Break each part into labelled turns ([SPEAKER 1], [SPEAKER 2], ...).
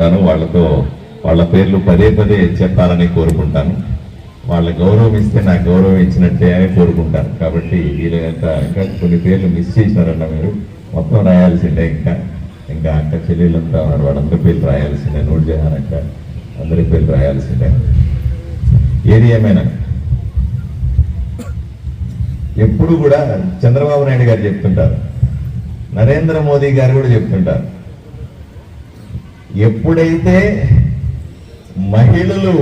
[SPEAKER 1] ఉంటాను వాళ్ళతో వాళ్ళ పేర్లు పదే పదే చెప్పాలని కోరుకుంటాను. వాళ్ళ గౌరవం ఇస్తే నాకు గౌరవం ఇచ్చినట్టే అని కోరుకుంటాను. కాబట్టి వీళ్ళంతా ఇంకా కొన్ని పేర్లు మిస్ చేసినారన్న మీరు. మొత్తం రాయాల్సిందే ఇంకా. ఇంకా అక్క చెల్లెళ్ళంతా ఉన్నారు. వాళ్ళందరి పేర్లు రాయాల్సిందే. నూరు జహాన్ అక్క. అందరి పేర్లు రాయాల్సిందే. ఏది ఏమైనా? ఎప్పుడు కూడా చంద్రబాబు నాయుడు గారు చెప్తుంటారు. నరేంద్ర మోదీ గారు కూడా చెప్తుంటారు. ఎప్పుడైతే మహిళలు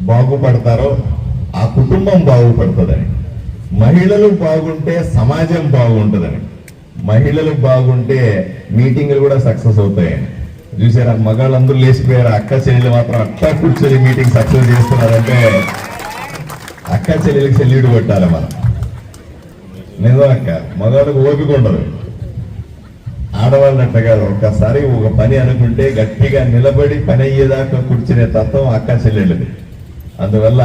[SPEAKER 1] బాగుపడతారో ఆ కుటుంబం బాగుపడుతుందని మహిళలు బాగుంటే సమాజం బాగుంటుందని మహిళలు బాగుంటే మీటింగ్లు కూడా సక్సెస్ అవుతాయని. చూసారా మగాళ్ళందరూ లేచిపోయారు అక్క చెల్లెలు మాత్రం అట్లా కూర్చొని మీటింగ్ సక్సెస్ చేస్తున్నారంటే అక్క చెల్లెలకి సెల్యూట్ కొట్టాలి మనం. నిజం అక్క మగవాళ్ళకి ఓపిక ఉండదు. ఆడవాళ్ళంట కాదు ఒక్కసారి ఒక పని అనుకుంటే గట్టిగా నిలబడి పని అయ్యేదాకా కూర్చునే తత్వం అక్క చెల్లెళ్ళది అందువల్ల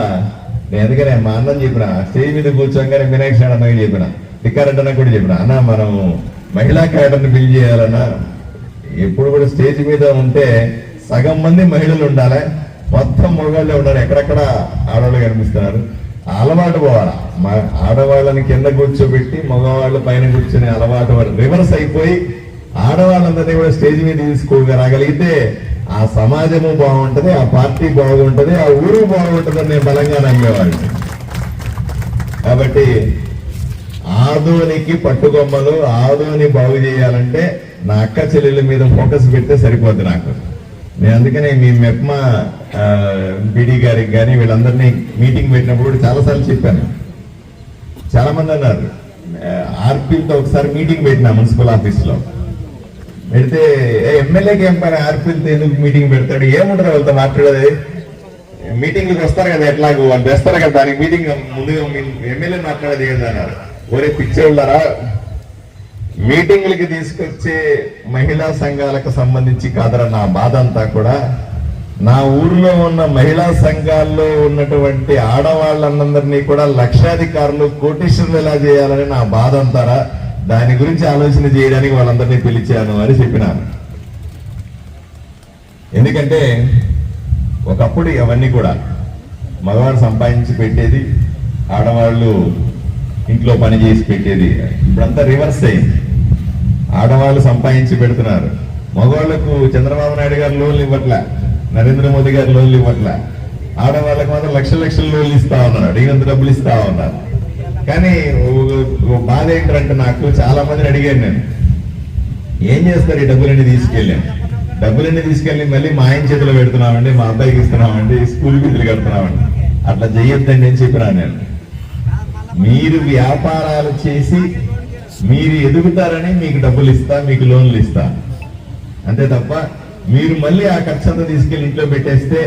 [SPEAKER 1] నేను ఎందుకనే మా అన్నం చెప్పిన స్టేజ్ మీద కూర్చోగానే వినాయక చవితి అన్నకి చెప్పిన టిక్కారెడ్డన కూడా చెప్పిన అన్న మనం మహిళా క్యాడర్ని బిల్ చేయాలన్నా ఎప్పుడు కూడా స్టేజ్ మీద ఉంటే సగం మంది మహిళలు ఉండాలి మొత్తం మగవాళ్ళే ఉండాలి. ఎక్కడెక్కడ ఆడవాళ్ళు కనిపిస్తున్నారు? అలవాటు పోవాలా? మా ఆడవాళ్ళని కింద కూర్చోబెట్టి మగవాళ్ళు పైన కూర్చునే అలవాటు రివర్స్ అయిపోయి ఆడవాళ్ళందరినీ కూడా స్టేజ్ మీద తీసుకోగలగలిగితే ఆ సమాజము బాగుంటది ఆ పార్టీ బాగుంటది ఆ ఊరు బాగుంటదని నేను బలంగా నమ్మేవాడిని. కాబట్టి ఆదోనికి పట్టుకొమ్మలు ఆదోని బాగు చేయాలంటే నా అక్క చెల్లెల మీద ఫోకస్ పెడితే సరిపోద్ది నాకు. నేను అందుకనే మీ మెప్మా బీడీ గారికి కానీ వీళ్ళందరినీ మీటింగ్ పెట్టినప్పుడు కూడా చాలాసార్లు చెప్పాను. చాలామంది అన్నారు ఆర్పీతో ఒకసారి మీటింగ్ పెట్టినా మున్సిపల్ ఆఫీస్లో. పెడితే ఎమ్మెల్యేకి ఏం పని? ఆర్పీలతో ఎందుకు మీటింగ్ పెడతాడు? ఏముంటారు వాళ్ళతో మాట్లాడేది? మీటింగ్లకు వస్తారు కదా ఎట్లాగో? వాళ్ళు తెస్తారు కదా దానికి మీటింగ్ ముందుగా ఎమ్మెల్యే మాట్లాడేది ఏంది అన్నారు. ఒరే పిచ్చోళ్ళరా? మీటింగ్లకి తీసుకొచ్చే మహిళా సంఘాలకు సంబంధించి కాదరా నా బాధ అంతా కూడా నా ఊర్లో ఉన్న మహిళా సంఘాల్లో ఉన్నటువంటి ఆడవాళ్ళందరినీ కూడా లక్షాధికారులు కోటీశ్వరులు ఎలా చేయాలని నా బాధ అంతారా? దాని గురించి ఆలోచన చేయడానికి వాళ్ళందరినీ పిలిచాను అని చెప్పినాను. ఎందుకంటే ఒకప్పుడు అవన్నీ కూడా మగవాడు సంపాదించి పెట్టేది ఆడవాళ్ళు ఇంట్లో పని చేసి పెట్టేది ఇప్పుడంతా రివర్స్ అయింది ఆడవాళ్ళు సంపాదించి పెడుతున్నారు. మగవాళ్ళకు చంద్రబాబు నాయుడు గారు లోన్లు ఇవ్వట్లే నరేంద్ర మోదీ గారు లోన్లు ఇవ్వట్లే. ఆడవాళ్ళకి మాత్రం లక్షల లక్షల లోన్లు ఇస్తా ఉన్నారు అడిగినంత డబ్బులు ఇస్తా ఉన్నారు కానీ ఓ- ఓ బాధ ఏంటంటే నాకు చాలా మందిని అడిగాను నేను. ఏం చేస్తారు ఈ డబ్బులన్నీ తీసుకెళ్ళాను డబ్బులన్నీ తీసుకెళ్ళి మళ్ళీ మా ఆయన చేతిలో పెడుతున్నామండి మా అబ్బాయికి ఇస్తున్నామండి స్కూల్ ఫీజులు కడుతున్నామండి. అట్లా చెయ్యొద్దండి అని చెప్పినా నేను. మీరు వ్యాపారాలు చేసి మీరు ఎదుగుతారని మీకు డబ్బులు ఇస్తా మీకు లోన్లు ఇస్తా. అంతే తప్ప మీరు మళ్ళీ ఆ ఖర్చంతా తీసుకెళ్ళి తీసుకెళ్ళి ఇంట్లో పెట్టేస్తే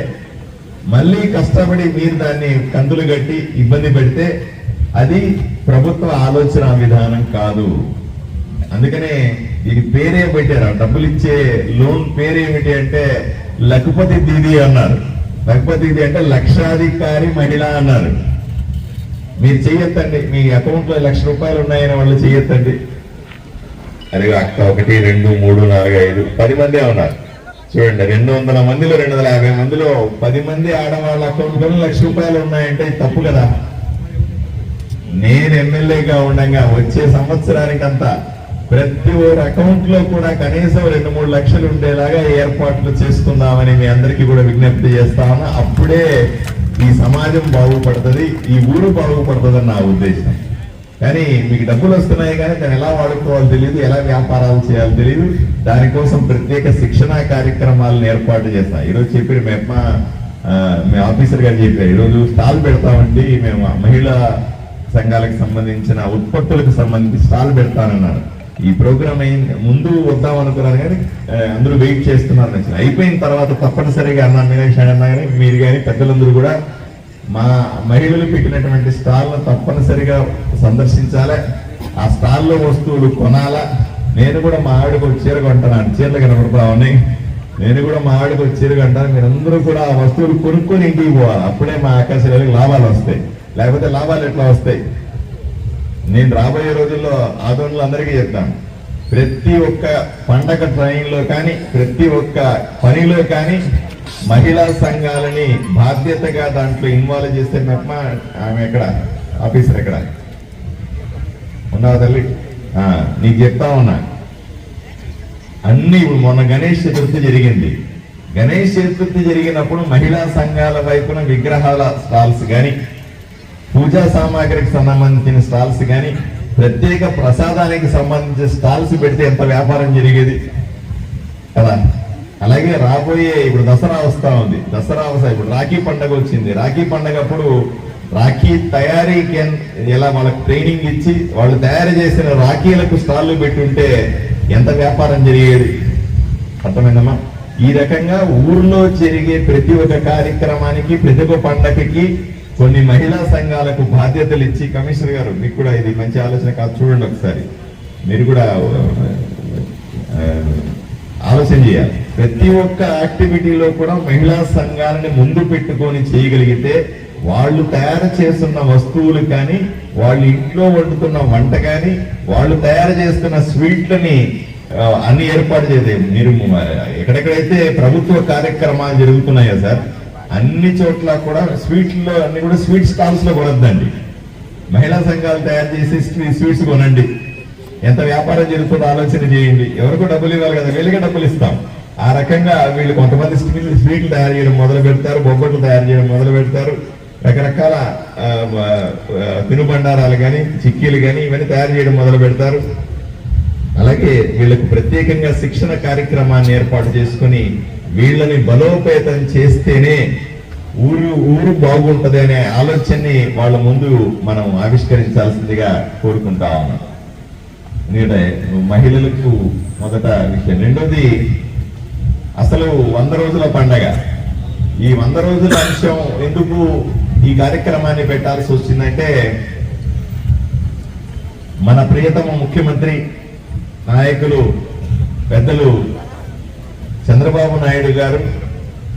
[SPEAKER 1] మళ్ళీ కష్టపడి మీరు దాన్ని కందులు కట్టి ఇబ్బంది పెడితే అది ప్రభుత్వ ఆలోచన విధానం కాదు. అందుకనే దీని పేరే పెట్టారు? ఆ డబ్బులు ఇచ్చే లోన్ పేరేమిటి అంటే లఖపతి దీది అన్నారు. లఖపతి దీది అంటే లక్షాధికారి మహిళ అన్నారు. మీరు చెయ్యొద్దండి. మీ అకౌంట్లో లక్ష రూపాయలు ఉన్నాయని వాళ్ళు చెయ్యొద్దండి. అరే అక్క ఒకటి రెండు మూడు నాలుగు ఐదు పది మందే ఉన్నారు. చూడండి రెండు వందల మందిలో రెండు వందల యాభై మందిలో పది మంది ఆడవాళ్ళ అకౌంట్లో లక్ష రూపాయలు ఉన్నాయంటే ఇది తప్పు కదా. నేను ఎమ్మెల్యేగా ఉండగా వచ్చే సంవత్సరానికంతా ప్రతి ఒక్క అకౌంట్లో కూడా కనీసం రెండు మూడు లక్షలు ఉండేలాగా ఏర్పాట్లు చేసుకుందామని మీ అందరికీ కూడా విజ్ఞప్తి చేస్తామని అప్పుడే ఈ సమాజం బాగుపడుతుంది ఈ ఊరు బాగుపడుతుంది నా ఉద్దేశం. కానీ మీకు డబ్బులు వస్తున్నాయి కానీ దాన్ని ఎలా వాడుకోవాలో తెలియదు ఎలా వ్యాపారాలు చేయాలో తెలియదు దానికోసం ప్రత్యేక శిక్షణా కార్యక్రమాలను ఏర్పాటు చేస్తాం. ఈరోజు చెప్పారు మేము మీ ఆఫీసర్ గారు చెప్పారు ఈరోజు స్టాల్ పెడతామండి మేము మహిళా సంఘాలకు సంబంధించిన ఉత్పత్తులకు సంబంధించి స్టాల్ పెడతానన్నారు. ఈ ప్రోగ్రామ్ అయిన ముందు వద్దాం అనుకున్నారు కానీ అందరూ వెయిట్ చేస్తున్నారు నచ్చింది అయిపోయిన తర్వాత తప్పనిసరిగా అన్న మీనాక్షి అన్న కానీ మీరు కానీ పెద్దలందరూ కూడా మా మహిళలు పెట్టినటువంటి స్టాల్ను తప్పనిసరిగా సందర్శించాలి. ఆ స్టాల్లో వస్తువులు కొనాలా? నేను కూడా మా ఆవిడకు ఒక చీర కొంటాను. చీరలు కనపడతా ఉన్నాయి నేను కూడా మా ఆవిడకు ఒక చీర కొంటాను. మీరందరూ కూడా ఆ వస్తువులు కొనుక్కొని ఇంటికి పోవాలి. అప్పుడే మా ఆకాశాలకు లాభాలు వస్తాయి. లేకపోతే లాభాలు ఎట్లా వస్తాయి? నేను రాబోయే రోజుల్లో ఆదోళనలు అందరికీ చెప్తాను. ప్రతి ఒక్క పండగ ట్రైన్లో కానీ ప్రతి ఒక్క పనిలో కానీ మహిళా సంఘాలని బాధ్యతగా దాంట్లో ఇన్వాల్వ్ చేస్తే తప్ప ఆమె ఎక్కడ? ఆఫీసర్ ఎక్కడ? ఉన్నావా తల్లి? నీకు చెప్తా ఉన్నా. అన్ని ఇప్పుడు మొన్న గణేష్ చతుర్థి జరిగింది. గణేష్ చతుర్థి జరిగినప్పుడు మహిళా సంఘాల వైపున విగ్రహాల స్టాల్స్ కానీ పూజా సామాగ్రికి సంబంధించిన స్టాల్స్ కానీ ప్రత్యేక ప్రసాదానికి సంబంధించిన స్టాల్స్ పెడితే ఎంత వ్యాపారం జరిగేది? కదా? అలాగే రాబోయే ఇప్పుడు దసరా వస్తా ఉంది. దసరా వస్తా ఇప్పుడు రాఖీ పండగ వచ్చింది. రాఖీ పండగ అప్పుడు రాఖీ తయారీ ఎలా వాళ్ళకి ట్రైనింగ్ ఇచ్చి వాళ్ళు తయారు చేసిన రాఖీలకు స్టాళ్ళు పెట్టుంటే ఎంత వ్యాపారం జరిగేది? అర్థమైందమ్మా? ఈ రకంగా ఊర్లో జరిగే ప్రతి ఒక్క కార్యక్రమానికి ప్రతి ఒక్క పండగకి కొన్ని మహిళా సంఘాలకు బాధ్యతలు ఇచ్చి కమిషనర్ గారు మీకు కూడా ఇది మంచి ఆలోచన కాదు. చూడండి ఒకసారి. మీరు కూడా ఆలోచన చేయాలి. ప్రతి ఒక్క యాక్టివిటీలో కూడా మహిళా సంఘాలని ముందు పెట్టుకొని చేయగలిగితే వాళ్ళు తయారు చేస్తున్న వస్తువులు కానీ వాళ్ళు ఇంట్లో వండుతున్న వంట కానీ వాళ్ళు తయారు చేస్తున్న స్వీట్లని అన్ని ఏర్పాటు చేసే మీరు ఎక్కడెక్కడైతే ప్రభుత్వ కార్యక్రమాలు జరుగుతున్నాయో సార్ అన్ని చోట్ల కూడా స్వీట్లో అన్ని కూడా స్వీట్ స్టాల్స్లో కొనద్దండి. మహిళా సంఘాలు తయారు చేసి స్వీట్స్ కొనండి. ఎంత వ్యాపారం జరుగుతుందో ఆలోచన చేయండి. ఎవరికో డబ్బులు ఇవ్వాలి కదా వీళ్ళకి డబ్బులు ఇస్తాం. ఆ రకంగా వీళ్ళు కొంతమంది స్వీట్లు స్వీట్లు తయారు చేయడం మొదలు పెడతారు బొబ్బట్లు తయారు చేయడం మొదలు పెడతారు. రకరకాల తినుబండారాలు కానీ చిక్కీలు కానీ ఇవన్నీ తయారు చేయడం మొదలు పెడతారు. అలాగే వీళ్ళకు ప్రత్యేకంగా శిక్షణ కార్యక్రమాన్ని ఏర్పాటు చేసుకుని వీళ్ళని బలోపేతం చేస్తేనే ఊరు ఊరు బాగుంటది అనే ఆలోచనని వాళ్ళ ముందు మనం ఆవిష్కరించాల్సిందిగా కోరుకుంటా ఉన్నాం. ఎందుకంటే మహిళలకు మొదట విషయం. రెండోది అసలు వంద రోజుల పండగ. ఈ వంద రోజుల అంశం ఎందుకు ఈ కార్యక్రమాన్ని పెట్టాల్సి వచ్చిందంటే మన ప్రియతమ ముఖ్యమంత్రి నాయకులు పెద్దలు చంద్రబాబు నాయుడు గారు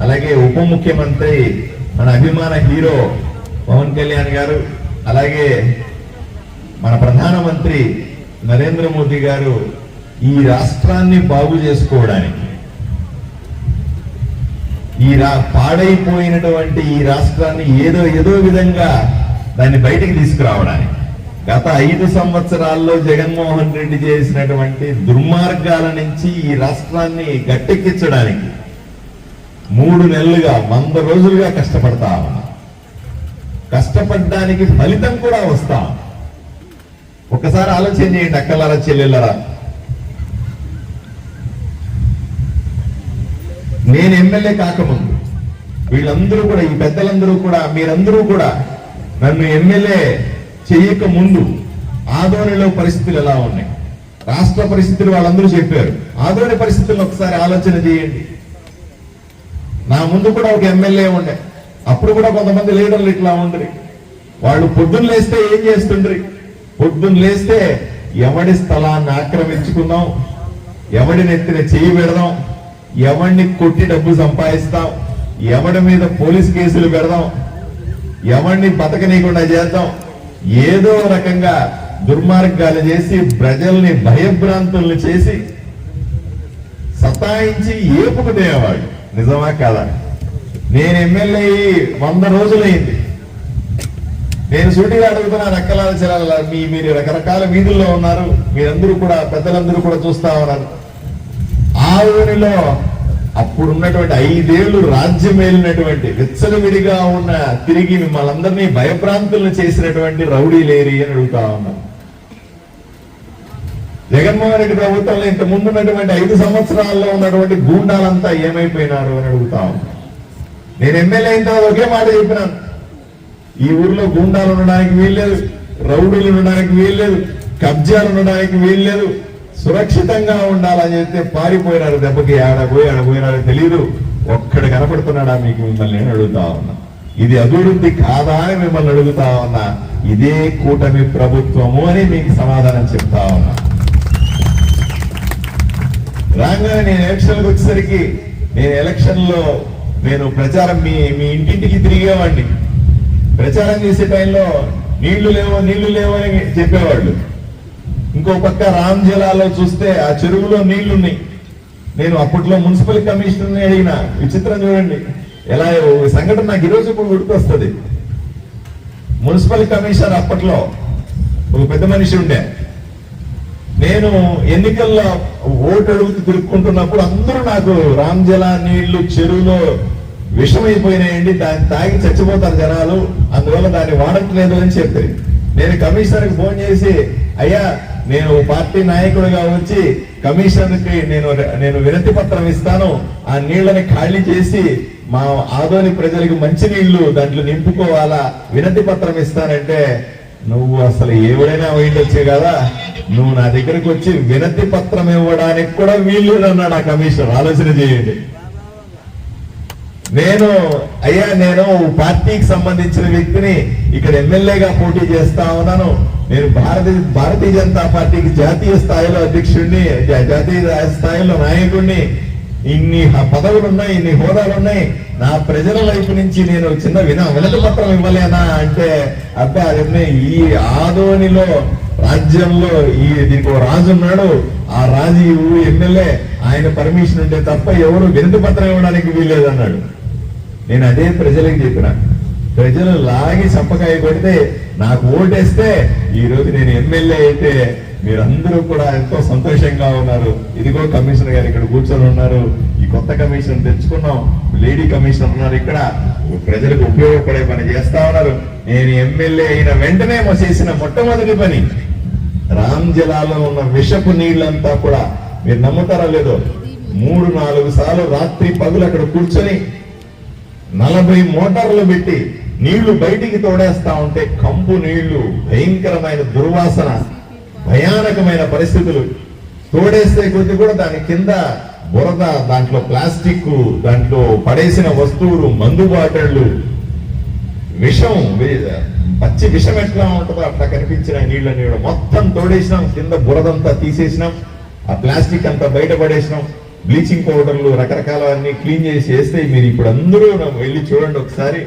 [SPEAKER 1] అలాగే ఉప ముఖ్యమంత్రి మన అభిమాన హీరో పవన్ కళ్యాణ్ గారు అలాగే మన ప్రధానమంత్రి నరేంద్ర మోదీ గారు ఈ రాష్ట్రాన్ని బాగు చేసుకోవడానికి ఈ రా పాడైపోయినటువంటి ఈ రాష్ట్రాన్ని ఏదో ఏదో విధంగా దాన్ని బయటికి తీసుకురావడానికి గత ఐదు సంవత్సరాల్లో జగన్మోహన్ రెడ్డి చేసినటువంటి దుర్మార్గాల నుంచి ఈ రాష్ట్రాన్ని గట్టెక్కించడానికి మూడు నెలలుగా వంద రోజులుగా కష్టపడతా కష్టపడడానికి ఫలితం కూడా వస్తా ఒకసారి ఆలోచన చేయండి అక్కలారా చెల్లెళ్ళరా. నేను ఎమ్మెల్యే కాకముందు వీళ్ళందరూ కూడా ఈ పెద్దలందరూ కూడా మీరందరూ కూడా నన్ను ఎమ్మెల్యే చేయక ముందు ఆదోనిలో పరిస్థితులు ఎలా ఉన్నాయి? రాష్ట్ర పరిస్థితులు వాళ్ళందరూ చెప్పారు. ఆదోని పరిస్థితులను ఒకసారి ఆలోచన చేయండి. నా ముందు కూడా ఒక ఎమ్మెల్యే ఉండే. అప్పుడు కూడా కొంతమంది లీడర్లు ఇట్లా ఉండ్రి. వాళ్ళు పొద్దున్న లేస్తే ఏం చేస్తుండ్రి? పొద్దున్న లేస్తే ఎవడి స్థలాన్ని ఆక్రమించుకుందాం? ఎవడి నెత్తిన చేయి పెడదాం? ఎవడిని కొట్టి డబ్బు సంపాదిస్తాం? ఎవడి మీద పోలీస్ కేసులు పెడదాం? ఎవడిని బతకనీయకుండా చేద్దాం? ఏదో రకంగా దుర్మార్గాలు చేసి ప్రజల్ని భయభ్రాంతుల్ని చేసి సతాయించి ఏపుకు నిజమా కాదా? నేను ఎమ్మెల్యే అయ్యి వంద రోజులైంది. నేను సూటిగా అడుగుతున్నాను అక్కలాల చిరాల మీ మీరు రకరకాల వీధుల్లో ఉన్నారు. మీరందరూ కూడా పెద్దలందరూ కూడా చూస్తా ఉన్నారు. ఆ ఊరిలో అప్పుడు ఉన్నటువంటి ఐదేళ్ళు రాజ్యం ఏలినటువంటి విచ్చలవిడిగా ఉన్న తిరిగి మిమ్మల్ని అందరినీ భయప్రాంతులను చేసినటువంటి రౌడీ లేరి అని అడుగుతా ఉన్నాను. జగన్మోహన్ రెడ్డి ప్రభుత్వంలో ఇంత ముందు ఉన్నటువంటి ఐదు సంవత్సరాల్లో ఉన్నటువంటి గూండాలంతా ఏమైపోయినారు అని అడుగుతా ఉన్నాను. నేను ఎమ్మెల్యే అయిన తర్వాత ఒకే మాట చెప్పినాను. ఈ ఊర్లో గూండాలు ఉండడానికి వీల్లేదు రౌడీలు ఉండడానికి వీల్లేదు కబ్జాలు ఉండడానికి వీల్లేదు సురక్షితంగా ఉండాలని చెప్తే పారిపోయినారు దెబ్బకి ఆడ పోయి ఆడ పోయినారో తెలియదు ఒక్కడ కనపడుతున్నాడా మీకు మిమ్మల్ని? నేను అడుగుతా ఉన్నా. ఇది అభివృద్ధి కాదా? అని మిమ్మల్ని అడుగుతా ఉన్నా. ఇదే కూటమి ప్రభుత్వము అని మీకు సమాధానం చెప్తా ఉన్నా. రాగానే నేను ఎలక్షన్కి వచ్చేసరికి నేను ఎలక్షన్లో నేను ప్రచారం మీ మీ ఇంటింటికి తిరిగేవాడిని. ప్రచారం చేసే టైంలో నీళ్ళు లేవో నీళ్ళు లేవో అని చెప్పేవాళ్ళు. ఇంకో పక్క రామ్ జిల్లాలో చూస్తే ఆ చెరువులో నీళ్ళున్నాయి. నేను అప్పట్లో మున్సిపల్ కమిషనర్ని అడిగిన విచిత్రం చూడండి ఎలా సంఘటన నాకు ఈరోజు ఇప్పుడు గుర్తొస్తుంది. మున్సిపల్ కమిషనర్ అప్పట్లో ఒక పెద్ద మనిషి ఉండే. నేను ఎన్నికల్లో ఓటు అడుగుతూ తిరుక్కుంటున్నప్పుడు అందరూ నాకు రామ్ జలా నీళ్ళు చెరువులో విషమైపోయినాయండి దాన్ని తాగి చచ్చిపోతారు జనాలు అందువల్ల దాన్ని వాడట్లేదు అని చెప్పారు నేను కమిషనర్కి ఫోన్ చేసి అయ్యా నేను పార్టీ నాయకుడిగా వచ్చి కమిషనర్కి నేను నేను వినతి పత్రం ఇస్తాను. ఆ నీళ్ళని ఖాళీ చేసి మా ఆదోని ప్రజలకు మంచి నీళ్ళు దాంట్లో నింపుకోవాలా? వినతి పత్రం ఇస్తానంటే నువ్వు అసలు ఎవడైనా పోయిండొచ్చు కదా? నువ్వు నా దగ్గరకు వచ్చి వినతి పత్రం ఇవ్వడానికి కూడా వీళ్ళు అన్నాడు ఆ కమిషనర్. ఆలోచన చేయండి. నేను అయ్యా నేను పార్టీకి సంబంధించిన వ్యక్తిని ఇక్కడ ఎమ్మెల్యేగా పోటీ చేస్తా ఉన్నాను. నేను భారతీయ భారతీయ జనతా పార్టీకి జాతీయ స్థాయిలో అధ్యక్షుడిని జాతీయ స్థాయిలో నాయకుడిని. ఇన్ని పదవులు ఉన్నాయి ఇన్ని హోదాలు ఉన్నాయి నా ప్రజల వైపు నుంచి నేను చిన్న వినా వినతి పత్రం ఇవ్వలేనా అంటే అబ్బా ఈ ఆదోనిలో రాజ్యంలో ఈ దీనికి రాజు ఉన్నాడు. ఆ రాజు ఎమ్మెల్యే. ఆయన పర్మిషన్ ఉంటే తప్ప ఎవరు వినతి పత్రం ఇవ్వడానికి వీలేదన్నాడు అన్నాడు నేను అదే ప్రజలకు చెప్పిన. ప్రజలు లాగి చప్పకాయ కొడితే నాకు ఓటేస్తే ఈ రోజు నేను ఎమ్మెల్యే అయితే మీరందరూ కూడా ఎంతో సంతోషంగా ఉన్నారు. ఇదిగో కమిషనర్ గారు ఇక్కడ కూర్చొని ఉన్నారు. ఈ కొత్త కమిషన్ తెచ్చుకున్నాం. లేడీ కమిషనర్ ఉన్నారు ఇక్కడ. ప్రజలకు ఉపయోగపడే పని చేస్తా ఉన్నారు. నేను ఎమ్మెల్యే అయిన వెంటనే మా చేసిన మొట్టమొదటి పని రామ్ జిల్లాలో ఉన్న విషపు నీళ్ళంతా కూడా. మీరు నమ్ముతారా లేదో? మూడు నాలుగు సార్లు రాత్రి పగులు అక్కడ కూర్చొని నలభై మోటార్లు పెట్టి నీళ్ళు బయటికి తోడేస్తా ఉంటే కంపు నీళ్ళు భయంకరమైన దుర్వాసన భయానకమైన పరిస్థితులు. తోడేస్తే కొద్ది కూడా దాని కింద బురద దాంట్లో ప్లాస్టిక్ దాంట్లో పడేసిన వస్తువులు మందు బాటళ్ళు విషం పచ్చి విషం ఎట్లా ఉంటుందో అట్లా కనిపించిన నీళ్ళ నీళ్ళు మొత్తం తోడేసినాం. కింద బురదంతా తీసేసినాం. ఆ ప్లాస్టిక్ అంతా బయట పడేసినాం. బ్లీచింగ్ పౌడర్లు రకరకాలవన్నీ క్లీన్ చేసి వేస్తే మీరు ఇప్పుడు అందరూ వెళ్ళి చూడండి ఒకసారి.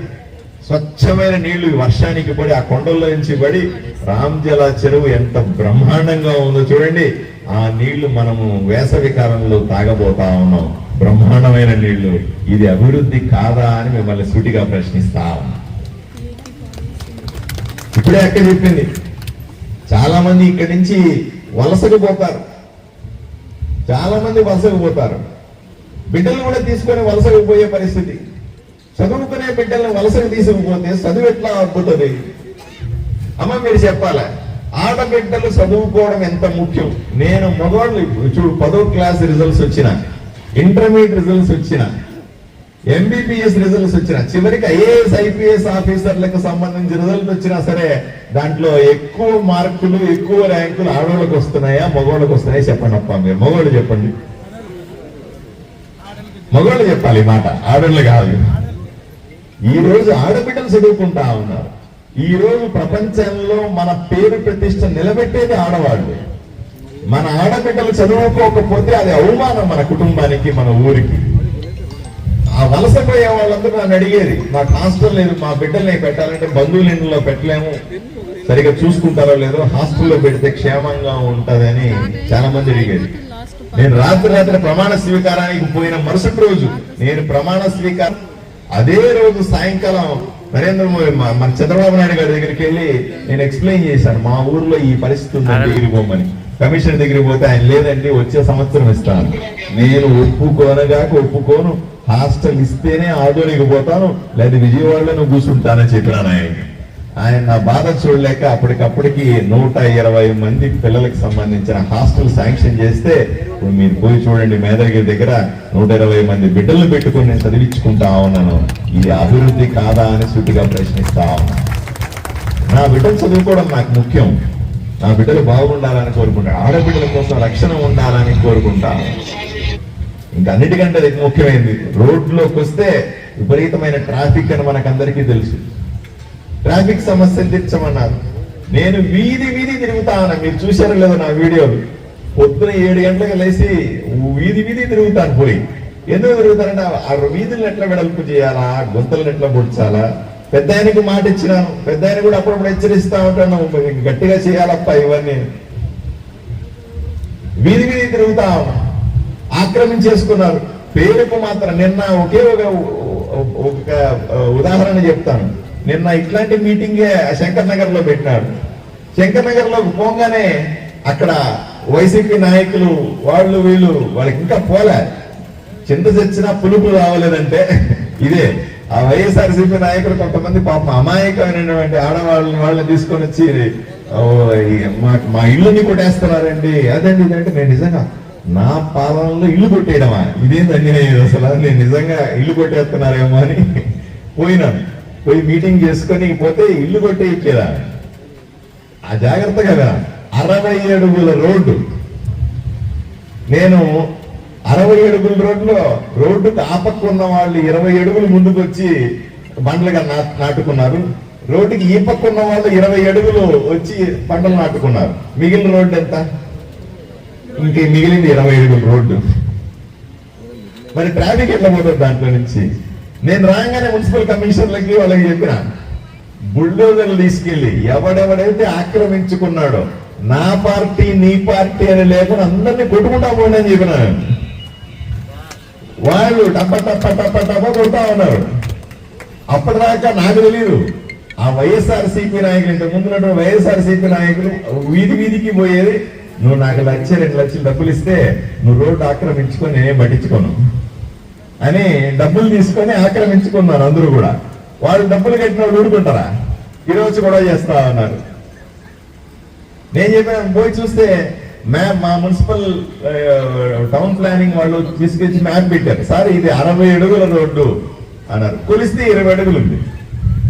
[SPEAKER 1] స్వచ్ఛమైన నీళ్ళు వర్షానికి పడి ఆ కొండల్లో నుంచి పడి రామ్జల చెరువు ఎంత బ్రహ్మాండంగా ఉందో చూడండి. ఆ నీళ్ళు మనము వేసవి కాలంలో తాగబోతా ఉన్నాం. బ్రహ్మాండమైన నీళ్ళు. ఇది అభివృద్ధి కాదా అని మిమ్మల్ని సూటిగా ప్రశ్నిస్తా ఇప్పుడే అక్క చెప్పింది. చాలా మంది ఇక్కడి నుంచి వలసకు పోతారు. చాలా మంది వలసకు పోతారు. బిడ్డలు కూడా తీసుకొని వలసకు పోయే పరిస్థితి. చదువుకునే బిడ్డలను వలసకు తీసుకుపోతే చదువు ఎట్లా అబ్బుతుంది? అమ్మ మీరు చెప్పాలా? ఆడబిడ్డలు చదువుకోవడం ఎంత ముఖ్యం? నేను మగవాళ్ళు ఇప్పుడు చూడు పదో క్లాస్ రిజల్ట్స్ వచ్చిన ఇంటర్మీడియట్ రిజల్ట్స్ వచ్చిన ఎంబీబీఎస్ రిజల్ట్స్ వచ్చిన చివరికి ఐఏఎస్ ఐపీఎస్ ఆఫీసర్లకు సంబంధించి రిజల్ట్ వచ్చినా సరే దాంట్లో ఎక్కువ మార్కులు ఎక్కువ ర్యాంకులు ఆడవాళ్ళకి వస్తున్నాయా మగవాళ్ళకి వస్తున్నాయా చెప్పండి అప్ప మీరు. మగవాళ్ళు చెప్పండి. మగవాళ్ళు చెప్పాలి మాట. ఆడవాళ్ళు కాదు. ఈ రోజు ఆడబిడ్డలు చదువుకుంటా ఉన్నారు. ఈ రోజు ప్రపంచంలో మన పేరు ప్రతిష్ట నిలబెట్టేది ఆడవాళ్ళు. మన ఆడబిడ్డలు చదువుకోకపోతే అది అవమానం మన కుటుంబానికి మన ఊరికి. ఆ వలస పోయే వాళ్ళందరూ నన్ను అడిగేది నాకు హాస్టల్ లేదు మా బిడ్డల్ని పెట్టాలంటే బంధువుల ఇంట్లో పెట్టలేము. సరిగా చూసుకుంటారో లేదో హాస్టల్లో పెడితే క్షేమంగా ఉంటదని చాలా మంది అడిగేది. నేను రాత్రి రాత్రి ప్రమాణ స్వీకారానికి పోయిన మరుసటి రోజు నేను ప్రమాణ స్వీకారం అదే రోజు సాయంకాలం నరేంద్ర మోదీ మా- మన చంద్రబాబు నాయుడు గారి దగ్గరికి వెళ్ళి నేను ఎక్స్ప్లెయిన్ చేశాను మా ఊర్లో ఈ పరిస్థితి ఉంది కమిషన్ దగ్గరికి పోతే ఆయన లేదండి వచ్చే సంవత్సరం ఇస్తాను. నేను ఒప్పుకోనగాక ఒప్పుకోను. హాస్టల్ ఇస్తేనే ఆదోనికి పోతాను. లేదా విజయవాడలో కూర్చుంటానని చెప్పినాను ఆయనకి ఆయన నా బాధ చూడలేక అప్పటికప్పటికి నూట ఇరవై మంది పిల్లలకు సంబంధించిన హాస్టల్ శాంక్షన్ చేస్తే ఇప్పుడు మీరు పోయి చూడండి మేదగిరి దగ్గర నూట ఇరవై మంది బిడ్డలు పెట్టుకుని నేను చదివించుకుంటా ఉన్నాను. ఇది అభివృద్ధి కాదా అని సూటిగా ప్రశ్నిస్తా ఉన్నాను నా బిడ్డలు చదువుకోవడం నాకు ముఖ్యం. నా బిడ్డలు బాగుండాలని కోరుకుంటా. ఆడబిడ్డల కోసం రక్షణ ఉండాలని కోరుకుంటా. ఇంకా అన్నిటికంటే అది ముఖ్యమైనది రోడ్లోకి వస్తే విపరీతమైన ట్రాఫిక్ అని మనకందరికీ తెలుసు. ట్రాఫిక్ సమస్య తీర్చమన్నారు. నేను వీధి వీధి తిరుగుతా అన్న మీరు చూశారు లేదో నా వీడియోలు పొద్దున ఏడు గంటలకు లేచి వీధి వీధి తిరుగుతాను పోయి. ఎందుకు తిరుగుతారంటే ఆ- వీధులను ఎట్లా వెడల్పు చేయాలా? గుంతలను ఎట్లా పొడిచాలా? పెద్ద ఆయనకు మాట ఇచ్చినాను. పెద్ద ఆయన కూడా అప్పుడప్పుడు హెచ్చరిస్తా ఉంటాను గట్టిగా చేయాలప్ప ఇవన్నీ. వీధి వీధి తిరుగుతా ఆక్రమించేసుకున్నారు పేరుకు మాత్రం నిన్న ఒకే ఒక ఒక ఉదాహరణ చెప్తాను. నిన్న ఇట్లాంటి మీటింగే శంకర్ నగర్లో పెట్టినాడు. శంకర్ నగర్లో పోగానే అక్కడ వైసీపీ నాయకులు వాళ్ళు వీళ్ళు వాళ్ళకి ఇంకా పోలే. చింత తెచ్చినా పులుపు రావలేదంటే ఇదే. ఆ వైఎస్ఆర్సీపీ నాయకులు కొంతమంది పాపం అమాయకమైనటువంటి ఆడవాళ్ళని వాళ్ళని తీసుకొని వచ్చి ఓ, మా మా ఇల్లుని కొట్టేస్తున్నారండి. అదండి ఇదంటే నేను నిజంగా నా పాలనలో ఇల్లు కొట్టేయడమా? ఇదేంది అన్యాయం అసలు? నేను నిజంగా ఇల్లు కొట్టేస్తున్నారేమో అని పోయినాను. పోయి మీటింగ్ చేసుకొని పోతే ఇల్లు కొట్టేయట్లేదా? ఆ జాగ్రత్త కదా అరవై అడుగుల రోడ్డు. నేను అరవై అడుగుల రోడ్లో రోడ్డుకు ఆపక్కున్న వాళ్ళు ఇరవై అడుగులు ముందుకు వచ్చి బండ్లుగా నా- నాటుకున్నారు. రోడ్డుకి ఈ పక్క ఉన్న వాళ్ళు ఇరవై అడుగులు వచ్చి పంటలు నాటుకున్నారు. మిగిలిన రోడ్డు ఎంత? ఇంక మిగిలింది ఇరవై అడుగుల రోడ్డు. మరి ట్రాఫిక్ ఎట్లా పోతుంది దాంట్లో నుంచి? నేను రాగానే మున్సిపల్ కమిషనర్లకి వాళ్ళకి చెప్పిన బుల్డోజర్లు తీసుకెళ్ళి ఎవడెవడైతే ఆక్రమించుకున్నాడో నా పార్టీ నీ పార్టీ అని లేకుండా అందరినీ కొట్టుకుంటా పోండి అని చెప్పినాను వాళ్ళు టప్ప టప్ప టప్ప టప్ప కొడతా ఉన్నారు. అప్పటిదాకా నాకు తెలియదు ఆ వైఎస్ఆర్సీపీ నాయకులు ఇంతకు ముందు వైఎస్ఆర్సీపీ నాయకులు వీధి వీధికి పోయేది నువ్వు నాకు లక్ష రెండు లక్షలు డబ్బులు ఇస్తే నువ్వు రోడ్డు ఆక్రమించుకొని నేనేం పట్టించుకోను. అని డబ్బులు తీసుకొని ఆక్రమించుకున్నారు అందరూ కూడా. వాళ్ళు డబ్బులు కట్టిన వాళ్ళు ఊరుకుంటారా? ఈరోజు కూడా చేస్తా ఉన్నారు. నేను చెప్పిన పోయి చూస్తే మ్యాప్ మా మున్సిపల్ టౌన్ ప్లానింగ్ వాళ్ళు తీసుకొచ్చి మ్యాప్ పెట్టారు. సార్ ఇది అరవై అడుగుల రోడ్డు అన్నారు. కొలిస్తే ఇరవై అడుగులు ఉంది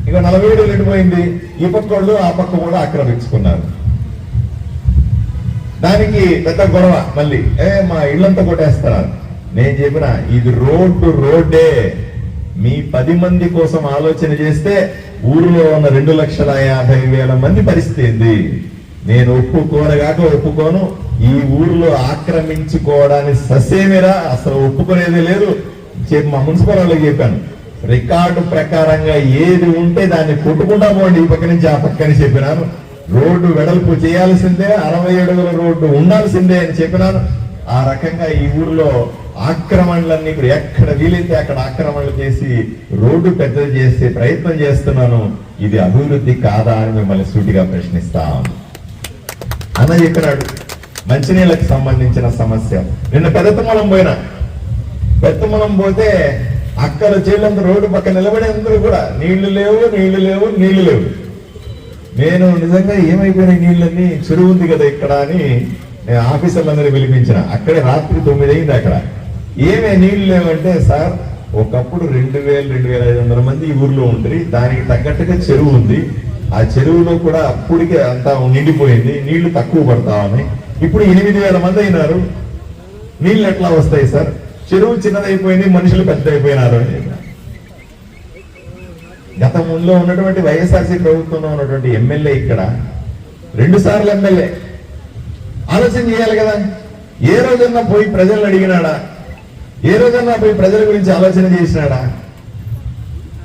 [SPEAKER 1] ఇక నలభై అడుగులు వెళ్ళిపోయింది ఈ పక్క వాళ్ళు ఆ పక్క కూడా ఆక్రమించుకున్నారు. దానికి పెద్ద గొడవ మళ్ళీ. ఏ మా ఇళ్ళంతా కొట్టేస్తున్నారు. నేను చెప్పిన ఇది రోడ్డు రోడ్డే. మీ పది మంది కోసం ఆలోచన చేస్తే ఊర్లో ఉన్న రెండు లక్షల యాభై వేల మంది పరిస్థితి ఏంది? నేను ఒప్పుకోనగాక ఒప్పుకోను. ఈ ఊర్లో ఆక్రమించుకోవడానికి ససేమిరా? అసలు ఒప్పుకునేది లేదు. చెప్పి మా మున్సిపల్ వాళ్ళకి చెప్పాను. రికార్డు ప్రకారంగా ఏది ఉంటే దాన్ని కొట్టుకుంటా పోండి ఈ పక్క నుంచి ఆ పక్కని చెప్పినాను. రోడ్డు వెడల్పు చేయాల్సిందే అరవై అడుగుల రోడ్డు ఉండాల్సిందే అని చెప్పినాను. ఆ రకంగా ఈ ఊర్లో ఆక్రమణలన్నీ ఇప్పుడు ఎక్కడ వీలైతే అక్కడ ఆక్రమణలు చేసి రోడ్డు పెద్దది చేసే ప్రయత్నం చేస్తున్నాను. ఇది అభివృద్ధి కాదా అని మిమ్మల్ని సూటిగా ప్రశ్నిస్తాం అన్న చెప్పినాడు. మంచినీళ్ళకి సంబంధించిన సమస్య. నిన్న పెద్దతమలం పోయినా. పెద్దతమలం పోతే అక్కడ చెల్లంత రోడ్డు పక్క నిలబడి అందరూ కూడా నీళ్ళు లేవు నీళ్ళు లేవు నీళ్ళు లేవు. నేను నిజంగా ఏమైపోయినాయి నీళ్ళన్నీ చెరువు ఉంది కదా ఇక్కడ అని నేను ఆఫీసర్లందరినీ పిలిపించిన. అక్కడే రాత్రి తొమ్మిది అయింది అక్కడ. ఏమే నీళ్ళు లేవంటే సార్ ఒకప్పుడు రెండు వేలు రెండు వేల ఐదు వందల మంది ఈ ఊర్లో ఉంటుంది దానికి తగ్గట్టుగా చెరువు ఉంది. ఆ చెరువులో కూడా అప్పటికే అంతా నిండిపోయింది నీళ్ళు తక్కువ పడతా ఉన్నాయి. ఇప్పుడు ఎనిమిది వేల మంది అయినారు. నీళ్ళు ఎట్లా వస్తాయి సార్? చెరువు చిన్నదైపోయింది మనుషులు పెద్ద అయిపోయినారు అని గత ముందులో ఉన్నటువంటి వైఎస్ఆర్సీ ప్రభుత్వంలో ఉన్నటువంటి ఎమ్మెల్యే ఇక్కడ. రెండు సార్లు ఎమ్మెల్యే. ఆలోచన చేయాలి కదా. ఏ రోజన్నా పోయి ప్రజలను అడిగినాడా? ఏ రోజన్నా పోయి ప్రజల గురించి ఆలోచన చేసినాడా?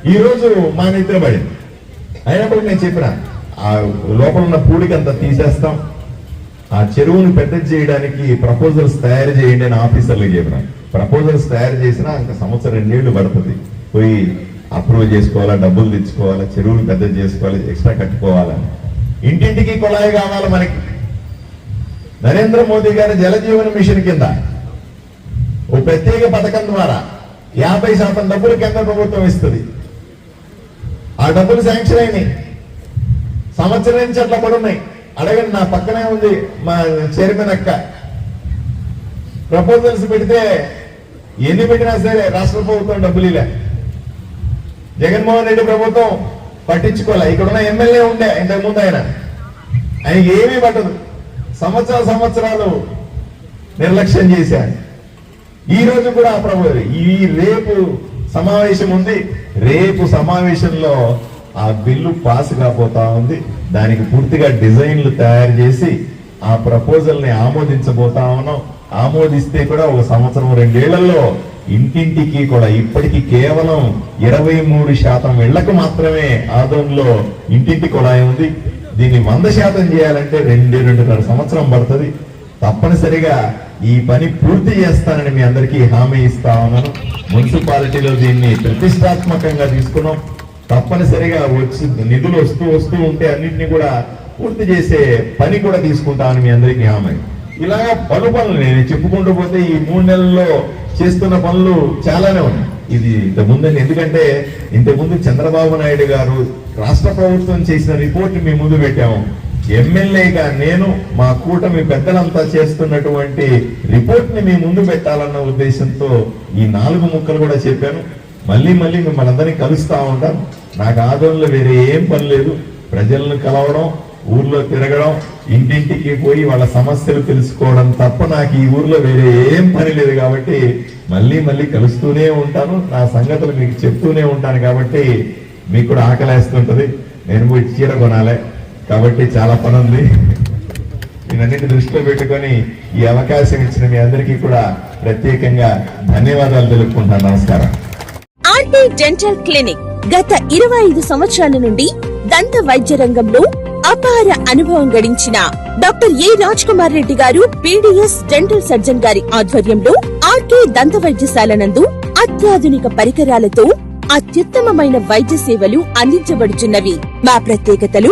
[SPEAKER 1] ఈ రోజు మా నిద్ర పడింది అయినప్పుడు నేను చెప్పిన ఆ లోపల ఉన్న పూడికి అంత తీసేస్తాం. ఆ చెరువును పెద్ద చేయడానికి ప్రపోజల్స్ తయారు చేయండి అని ఆఫీసర్లకు చెప్పిన. ప్రపోజల్స్ తయారు చేసినా ఇంకా సంవత్సరం రెండేళ్ళు పడుతుంది. పోయి అప్రూవ్ చేసుకోవాలా డబ్బులు తెచ్చుకోవాలా చెరువులు పెద్ద చేసుకోవాలి ఎక్స్ట్రా కట్టుకోవాలా. ఇంటింటికి కుళాయి కావాలి మనకి. నరేంద్ర మోదీ గారి జలజీవన మిషన్ కింద ఓ ప్రత్యేక పథకం ద్వారా యాభై శాతం డబ్బులు కేంద్ర ప్రభుత్వం ఇస్తుంది. ఆ డబ్బులు శాంక్షన్ అయినాయి. సంవత్సరం నుంచి అట్లా పడున్నాయి. అడగండి నా పక్కనే ఉంది మా చైర్మన్ అక్క. ప్రపోజల్స్ పెడితే ఎన్ని పెట్టినా సరే రాష్ట్ర ప్రభుత్వం డబ్బులు ఇలా జగన్మోహన్ రెడ్డి ప్రభుత్వం పట్టించుకోలే. ఇక్కడ ఉన్న ఎమ్మెల్యే ఉండే ఇంతకు ముందు ఆయన. ఆయనకి ఏమీ పట్టదు. సంవత్సర సంవత్సరాలు నిర్లక్ష్యం చేశారు. ఈ రోజు కూడా ప్రభు ఈ రేపు సమావేశం ఉంది. రేపు సమావేశంలో ఆ బిల్లు పాస్ కాబోతా ఉంది. దానికి పూర్తిగా డిజైన్లు తయారు చేసి ఆ ప్రపోజల్ని ఆమోదించబోతా ఉన్నాం. ఆమోదిస్తే కూడా ఒక సంవత్సరం రెండేళ్ళలో ఇంటింటికి కూడా ఇప్పటికి కేవలం ఇరవై మూడు శాతం ఇళ్ళకు మాత్రమే ఆదంలో ఇంటింటి కుళాయి ఉంది. దీన్ని వంద శాతం చేయాలంటే రెండు రెండున్నర సంవత్సరం పడుతుంది. తప్పనిసరిగా ఈ పని పూర్తి చేస్తానని మీ అందరికీ హామీ ఇస్తా ఉన్నాను. మున్సిపాలిటీలో దీన్ని ప్రతిష్టాత్మకంగా తీసుకున్నాం. తప్పనిసరిగా వచ్చి నిధులు వస్తూ వస్తూ ఉంటే అన్నింటినీ కూడా పూర్తి చేసే పని కూడా తీసుకుంటామని మీ అందరికీ హామీ. ఇలాగా పలు పనులు నేను చెప్పుకుంటూ పోతే ఈ మూడు నెలల్లో చేస్తున్న పనులు చాలానే ఉన్నాయి. ఇది ఇంతకుముందు ఎందుకంటే ఇంతకుముందు చంద్రబాబు నాయుడు గారు రాష్ట్ర ప్రభుత్వం చేసిన రిపోర్ట్ మీ ముందు పెట్టాము. ఎమ్మెల్యేగా నేను మా కూటమి పెద్దలంతా చేస్తున్నటువంటి రిపోర్ట్ని మీ ముందు పెట్టాలన్న ఉద్దేశంతో ఈ నాలుగు ముక్కలు కూడా చెప్పాను. మళ్ళీ మళ్ళీ మిమ్మల్ని అందరినీ కలుస్తూ ఉంటాం నాకు ఆదోళనలో వేరే ఏం పని లేదు. ప్రజలను కలవడం ఊర్లో తిరగడం ఇంటింటికి పోయి వాళ్ళ సమస్యలు తెలుసుకోవడం తప్ప నాకు ఈ ఊర్లో వేరే ఏం పని లేదు కాబట్టి మళ్ళీ మళ్ళీ కలుస్తూనే ఉంటాను. నా సంగతులు మీకు చెప్తూనే ఉంటాను కాబట్టి మీకు కూడా ఆకలేస్తుంటుంది. నేను పోయి చీర కొనాలి. కాబట్టి చాలా పని ఉంది. దీనన్నిటి దృష్టిలో పెట్టుకొని ఈ అవకాశం ఇచ్చిన మీ అందరికీ కూడా ప్రత్యేకంగా ధన్యవాదాలు తెలుపుకుంటాను నమస్కారం.
[SPEAKER 2] ఆర్టీ డెంటల్ క్లినిక్ గత ఇరవై ఐదు సంవత్సరాల నుండి దంత వైద్య రంగంలో అపార అనుభవం గడించిన doctor A Raj Kumar Reddy garu BDS dental surgeon గారి ఆధ్వర్యంలో ఆర్కే దంత వైద్యశాల నందు అత్యాధునిక పరికరాలతో అత్యుత్తమమైన వైద్య సేవలు అందించబడుచున్నవి. మా ప్రత్యేకతలు